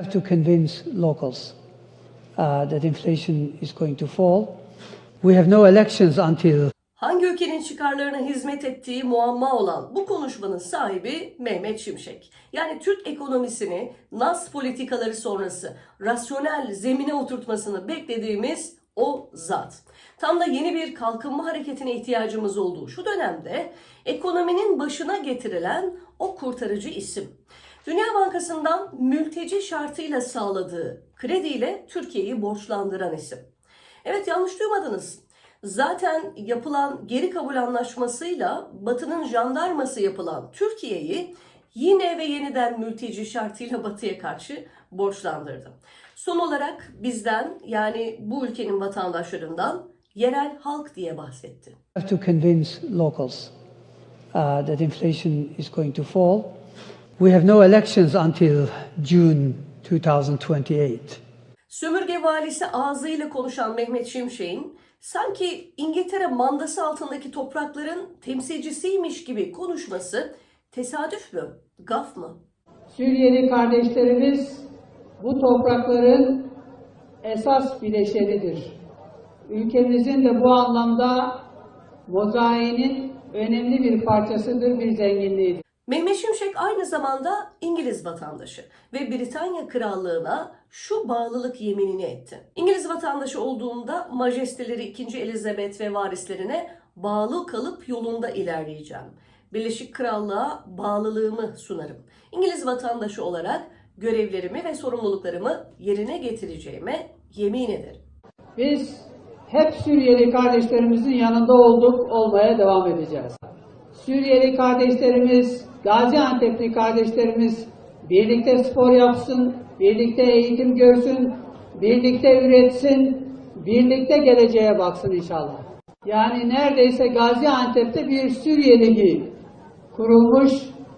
have to convince locals uh, that inflation is going to fall. We have no elections until Hangi ülkenin çıkarlarına hizmet ettiği muamma olan bu konuşmanın sahibi Mehmet Şimşek. Yani Türk ekonomisini NAS politikaları sonrası rasyonel zemine oturtmasını beklediğimiz o zat. Tam da yeni bir kalkınma hareketine ihtiyacımız olduğu şu dönemde ekonominin başına getirilen o kurtarıcı isim. Dünya Bankası'ndan mülteci şartıyla sağladığı krediyle Türkiye'yi borçlandıran isim. Evet yanlış duymadınız. Zaten yapılan geri kabul anlaşmasıyla Batı'nın jandarması yapılan Türkiye'yi yine ve yeniden mülteci şartıyla Batı'ya karşı borçlandırdı. Son olarak bizden yani bu ülkenin vatandaşlarından yerel halk diye bahsetti. have to convince locals uh, that inflation is going to fall. We have no elections until June 2028. Sömürge valisi ağzıyla konuşan Mehmet Şimşek'in sanki İngiltere mandası altındaki toprakların temsilcisiymiş gibi konuşması tesadüf mü, gaf mı? Suriyeli kardeşlerimiz bu toprakların esas bileşenidir. Ülkemizin de bu anlamda mozaiğinin önemli bir parçasıdır, bir zenginliğidir. Mehmet Şimşek aynı zamanda İngiliz vatandaşı ve Britanya Krallığı'na şu bağlılık yeminini etti. İngiliz vatandaşı olduğumda majesteleri 2. Elizabeth ve varislerine bağlı kalıp yolunda ilerleyeceğim. Birleşik Krallığa bağlılığımı sunarım. İngiliz vatandaşı olarak görevlerimi ve sorumluluklarımı yerine getireceğime yemin ederim. Biz hep Suriyeli kardeşlerimizin yanında olduk, olmaya devam edeceğiz. Suriyeli kardeşlerimiz, Gaziantep'li kardeşlerimiz birlikte spor yapsın, birlikte eğitim görsün, birlikte üretsin, birlikte geleceğe baksın inşallah. Yani neredeyse Gaziantep'te bir Suriye Ligi kurulmuş,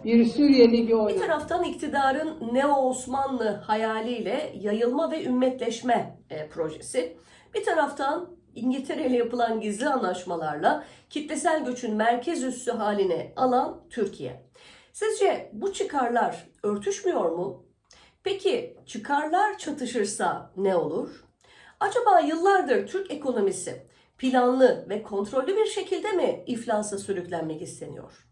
bir Suriye Ligi Bir oynanıyor. taraftan iktidarın Neo-Osmanlı hayaliyle yayılma ve ümmetleşme e, projesi. Bir taraftan İngiltere ile yapılan gizli anlaşmalarla kitlesel göçün merkez üssü haline alan Türkiye. Sizce bu çıkarlar örtüşmüyor mu? Peki çıkarlar çatışırsa ne olur? Acaba yıllardır Türk ekonomisi planlı ve kontrollü bir şekilde mi iflasa sürüklenmek isteniyor?